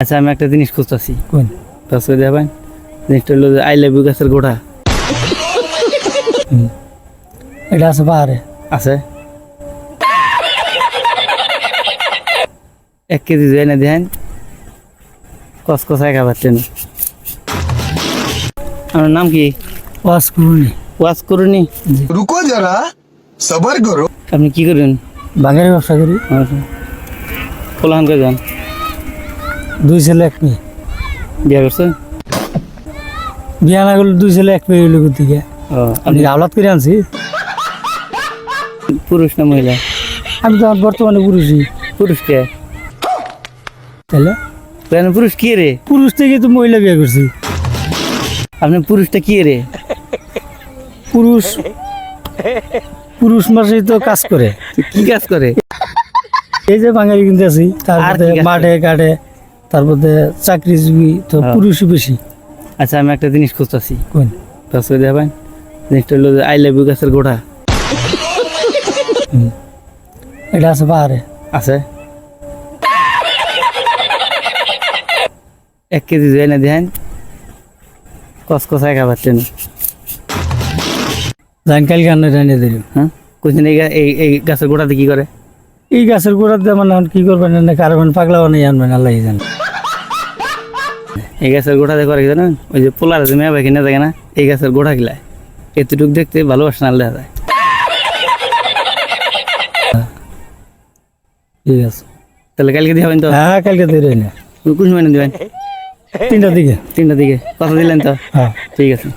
আচ্ছা আমি একটা জিনিস খুঁজতেছি। কোন? টাচ করে দেখাবেন? জিনিসটা হলো আই লাভ ইউ গাছের গোড়া এটা আছে পাহাড়ে। আছে। এক কেজি জয় না দেন কসকস একা পাচ্ছেন। আমার নাম কি? ওয়াশ করুনি। ওয়াশ করুনি? রুকো যারা সবার করো। আপনি কি করেন বাঙালি ব্যবসা করি। আচ্ছা। ফলাহানকে যান দুই ছেলে এক মেয়ে। বিয়া করছেন বিয়া না করলে দুই ছেলে এক মেয়ে হইল ও আমি আওলাদ করে আনছি। পুরুষ না মহিলা? আমি তো বর্তমানে পুরুষই। পুরুষ কে? তাহলে? কেন পুরুষ কি রে? পুরুষ থেকে তো মহিলা বিয়ে করছি। আপনি পুরুষটা কি রে? পুরুষ পুরুষ মাসে তো কাজ করে। কি কাজ করে? এই যে বাঙালি কিন্তু আছি তারপরে মাঠে কাটে তারপরে চাকরিজীবী তো হ্যাঁ। পুরুষই বেশি। আচ্ছা আমি একটা জিনিস খুঁজতেছি। কোন? দশ করে দেবেন জিনিসটা হলো আই লাভ ইউ গাছের গোড়া। এটা আছে পাহাড়ে। আছে? এক কেজি জুয়ে না দেন কস কষায় খাবারছেন জান কাল গান জানিয়ে দিল হ্যাঁ? কোনদিন এই এই গাছের গোড়াতে কি করে? এই গাছের গোড়াতে মানে কি করবেন? না কারণ পাগলা বানিয়ে আনবেন আল্লাহ জানে। এই গাছের গোড়াতে করে কি জানেন? ওই যে পোলার যে মেয়ে কিনে থাকে না এই গাছের গোটা গিলায়। এতটুকু দেখতে ভালোবাসা না দেখা যায় ঠিক আছে তাহলে কালকে দিয়ে তো? হ্যাঁ কালকে দিয়ে কোন সময় দিবেন? তিনটার দিকে। তিনটার দিকে। কথা দিলেন তো? হ্যাঁ। ঠিক আছে।